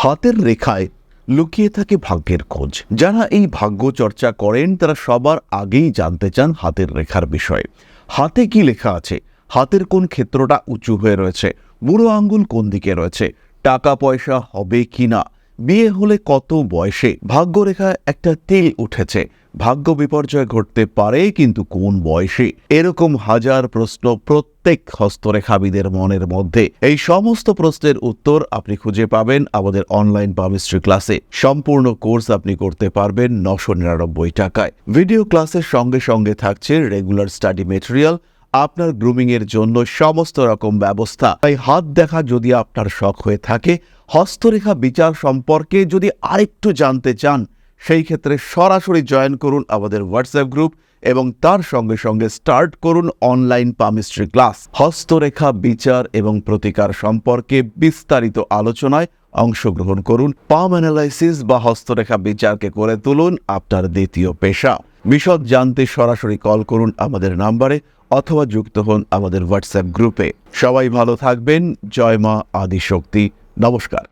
হাতের রেখায় লুকিয়ে থাকে ভাগ্যের খোঁজ। যারা এই ভাগ্য চর্চা করেন, তারা সবার আগেই জানতে চান হাতের রেখার বিষয়ে। হাতে কি লেখা আছে? হাতের কোন ক্ষেত্রটা উঁচু হয়ে রয়েছে? বুড়ো আঙ্গুল কোন দিকে রয়েছে? টাকা পয়সা হবে কি না বিয়ে হলে কত বয়সে? ভাগ্যরেখায় একটা তিল উঠেছে। ভাগ্য বিপর্যয় ঘটতে পারে, কিন্তু কোন বয়সে? এরকম হাজার প্রশ্ন প্রত্যেক হস্তরেখাবিদের মনের মধ্যে। এই সমস্ত প্রশ্নের উত্তর আপনি খুঁজে পাবেন আমাদের অনলাইন পামিস্ট্রি ক্লাসে। সম্পূর্ণ কোর্স আপনি করতে পারবেন নশো নিরানব্বই টাকায়। ভিডিও ক্লাসের সঙ্গে সঙ্গে থাকছে রেগুলার স্টাডি মেটেরিয়াল। আপনার গ্রুমিং এর জন্য সমস্ত রকম ব্যবস্থা। তাই হাত দেখা যদি আপনার শখ হয়ে থাকে, হস্তরেখা বিচার সম্পর্কে যদি আরেকটু জানতে চান সেই ক্ষেত্রে সরাসরি জয়েন করুন আমাদের হোয়াটসঅ্যাপ গ্রুপ এবং তার সঙ্গে সঙ্গে স্টার্ট করুন অনলাইন পামিস্ট্রি ক্লাস হস্তরেখা, বিচার এবং প্রতিকার সম্পর্কে বিস্তারিত আলোচনায় অংশগ্রহণ করুন। পাম অ্যানালাইসিস বা হস্তরেখা বিচারকে করে তুলুন আপনার দ্বিতীয় পেশা। বিশদ জানতে সরাসরি কল করুন আমাদের নাম্বারে অথবা যুক্ত হন আমাদের হোয়াটসঅ্যাপ গ্রুপে সবাই ভালো থাকবেন। জয় মা আদিশক্তি। নমস্কার।